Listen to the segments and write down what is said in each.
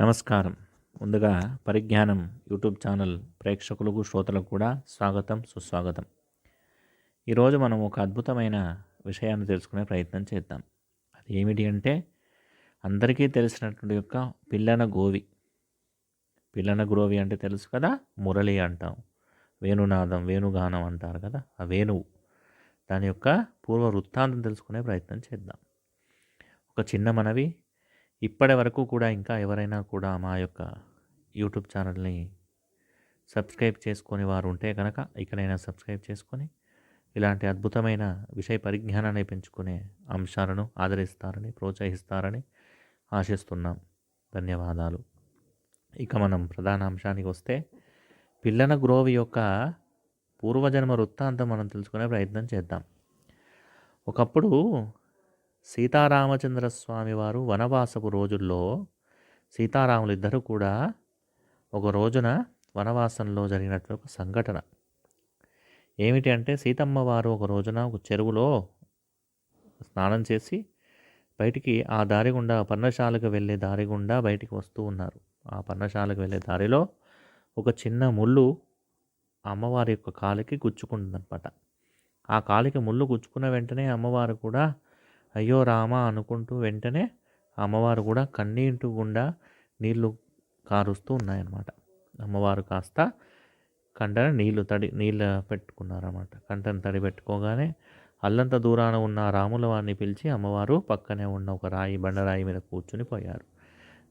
నమస్కారం. ముందుగా పరిజ్ఞానం యూట్యూబ్ ఛానల్ ప్రేక్షకులకు శ్రోతలకు కూడా స్వాగతం సుస్వాగతం. ఈరోజు మనం ఒక అద్భుతమైన విషయాన్ని తెలుసుకునే ప్రయత్నం చేద్దాం. అది ఏమిటి అంటే అందరికీ తెలిసినటువంటి యొక్క పిల్లన గోవి. పిల్లన గ్రోవి అంటే తెలుసు కదా మురళి అంటాం. వేణునాదం వేణుగానం అంటారు కదా ఆ వేణువు. దాని యొక్క పూర్వ వృత్తాంతం తెలుసుకునే ప్రయత్నం చేద్దాం. ఒక చిన్న మనవి ఇప్పటి వరకు కూడా ఇంకా ఎవరైనా కూడా మా యొక్క యూట్యూబ్ ఛానల్ని సబ్స్క్రైబ్ చేసుకొని వారు ఉంటే కనుక ఇకనైనా సబ్స్క్రైబ్ చేసుకొని ఇలాంటి అద్భుతమైన విషయ పరిజ్ఞానాన్ని పెంచుకునే అంశాలను ఆదరిస్తారని ప్రోత్సహిస్తారని ఆశిస్తున్నాం. ధన్యవాదాలు. ఇక మనం ప్రధాన అంశానికి వస్తే పిల్లన గ్రోవి యొక్క పూర్వజన్మ వృత్తాంతం మనం తెలుసుకునే ప్రయత్నం చేద్దాం. ఒకప్పుడు సీతారామచంద్ర స్వామి వారు వనవాసపు రోజుల్లో సీతారాములు ఇద్దరు కూడా ఒక రోజున వనవాసంలో జరిగినట్లు ఒక సంఘటన. ఏమిటి అంటే సీతమ్మ వారు ఒక రోజున ఒక చెరువులో స్నానం చేసి బయటికి ఆ దారి గుండా పర్ణశాలకు వెళ్ళే దారి గుండా బయటికి వస్తూ ఉన్నారు. ఆ పర్ణశాలకు వెళ్ళే దారిలో ఒక చిన్న ముళ్ళు అమ్మవారి యొక్క కాలికి గుచ్చుకుంటుందన్నమాట ఆ కాలికి ముళ్ళు గుచ్చుకున్న వెంటనే అమ్మవారు కూడా అయ్యో రామ అనుకుంటూ వెంటనే అమ్మవారు కూడా కన్నీటి గుండా నీళ్ళు కారుస్తూ ఉన్నాయన్నమాట. అమ్మవారు కాస్త కంటన నీళ్ళు తడి నీళ్ళు పెట్టుకున్నారన్నమాట. కంటను తడి పెట్టుకోగానే అల్లంత దూరాన ఉన్న రాముల వారిని పిలిచి అమ్మవారు పక్కనే ఉన్న ఒక రాయి బండరాయి మీద కూర్చుని పోయారు.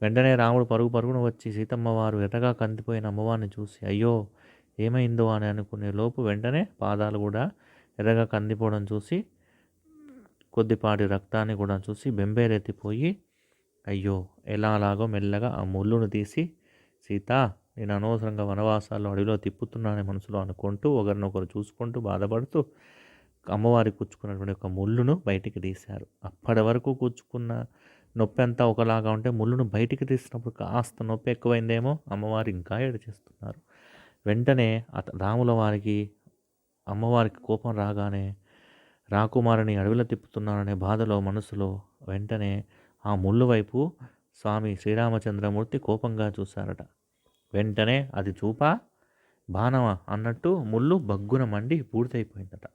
వెంటనే రాముడు పరుగు పరుగున వచ్చి సీతమ్మవారు ఎర్రగా కందిపోయిన అమ్మవారిని చూసి అయ్యో ఏమైందో అని అనుకునే లోపు వెంటనే పాదాలు కూడా ఎర్రగా కందిపోవడం చూసి కొద్దిపాటి రక్తాన్ని కూడా చూసి బెంబేరెత్తిపోయి అయ్యో ఎలా మెల్లగా ఆ ముళ్ళును తీసి సీత నేను అనవసరంగా వనవాసాల్లో అడవిలో తిప్పుతున్నానని మనసులో అనుకుంటూ ఒకరినొకరు చూసుకుంటూ బాధపడుతూ అమ్మవారి కూర్చుకున్నటువంటి ఒక ముళ్ళును బయటికి తీశారు. అప్పటి వరకు కూర్చుకున్న నొప్పి అంతా ఒకలాగా ఉంటే ముళ్ళును బయటికి తీసినప్పుడు కాస్త నొప్పి ఎక్కువైందేమో అమ్మవారు ఇంకా ఏడుచేస్తున్నారు వెంటనే అత రాముల వారికి అమ్మవారికి కోపం రాగానే రాకుమారిని అడవిలో తిప్పుతున్నాననే బాధలో మనసులో వెంటనే ఆ ముళ్ళు వైపు స్వామి శ్రీరామచంద్రమూర్తి కోపంగా చూశారట. వెంటనే అది చూపా బాణమా అన్నట్టు ముళ్ళు బగ్గున మండి పూర్తయిపోయిందట.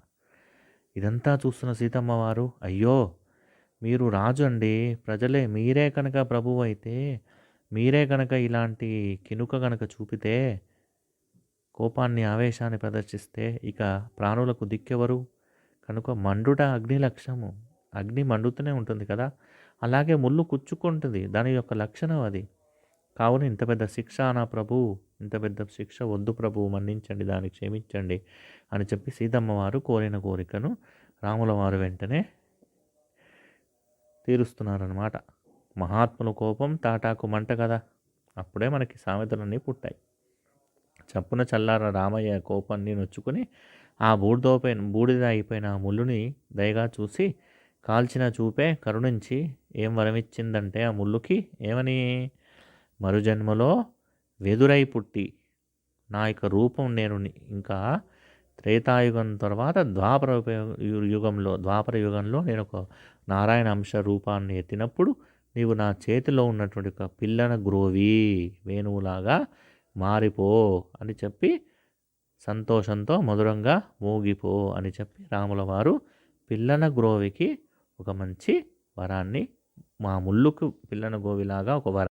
ఇదంతా చూస్తున్న సీతమ్మ వారు అయ్యో మీరు రాజు అండి ప్రజలే మీరే కనుక ప్రభువు అయితే మీరే కనుక ఇలాంటి కినుక కనుక చూపితే కోపాన్ని ఆవేశాన్ని ప్రదర్శిస్తే ఇక ప్రాణులకు దిక్కెవరు? కనుక మండుట అగ్ని లక్ష్యము అగ్ని మండుతూనే ఉంటుంది కదా? అలాగే ముళ్ళు కుచ్చుకుంటుంది. దాని యొక్క లక్షణం అది. కావున ఇంత పెద్ద శిక్ష నా ప్రభు ఇంత పెద్ద శిక్ష వద్దు ప్రభు మన్నించండి దాన్ని క్షమించండి అని చెప్పి సీతమ్మ వారు కోరిన కోరికను రాముల వారు వెంటనే తీరుస్తున్నారనమాట మహాత్ముల కోపం తాటాకు మంట కదా? అప్పుడే మనకి సామెతలన్నీ పుట్టాయి. చప్పున చల్లార రామయ్య కోపాన్ని నొచ్చుకొని ఆ బూడిదోపైన బూడిద అయిపోయిన ఆ ముళ్ళుని దయగా చూసి కాల్చిన చూపే కరుణించి ఏం వరమిచ్చిందంటే ఆ ముళ్ళుకి? ఏమని? మరుజన్మలో వెదురై పుట్టి నా యొక్క రూపం నేను ఇంకా త్రేతాయుగం తర్వాత ద్వాపర యు- యుగంలో ద్వాపర యుగంలో నేను ఒక నారాయణ అంశ రూపాన్ని ఎత్తినప్పుడు నీవు నా చేతిలో ఉన్నటువంటి ఒక పిల్లన గ్రోవి వేణువులాగా మారిపో అని చెప్పి సంతోషంతో మధురంగా మూగిపో అని చెప్పి రాముల వారు పిల్లన గ్రోవికి ఒక మంచి వరాన్ని మా ముళ్ళుకు పిల్లన గోవిలాగా ఒక వరాన్ని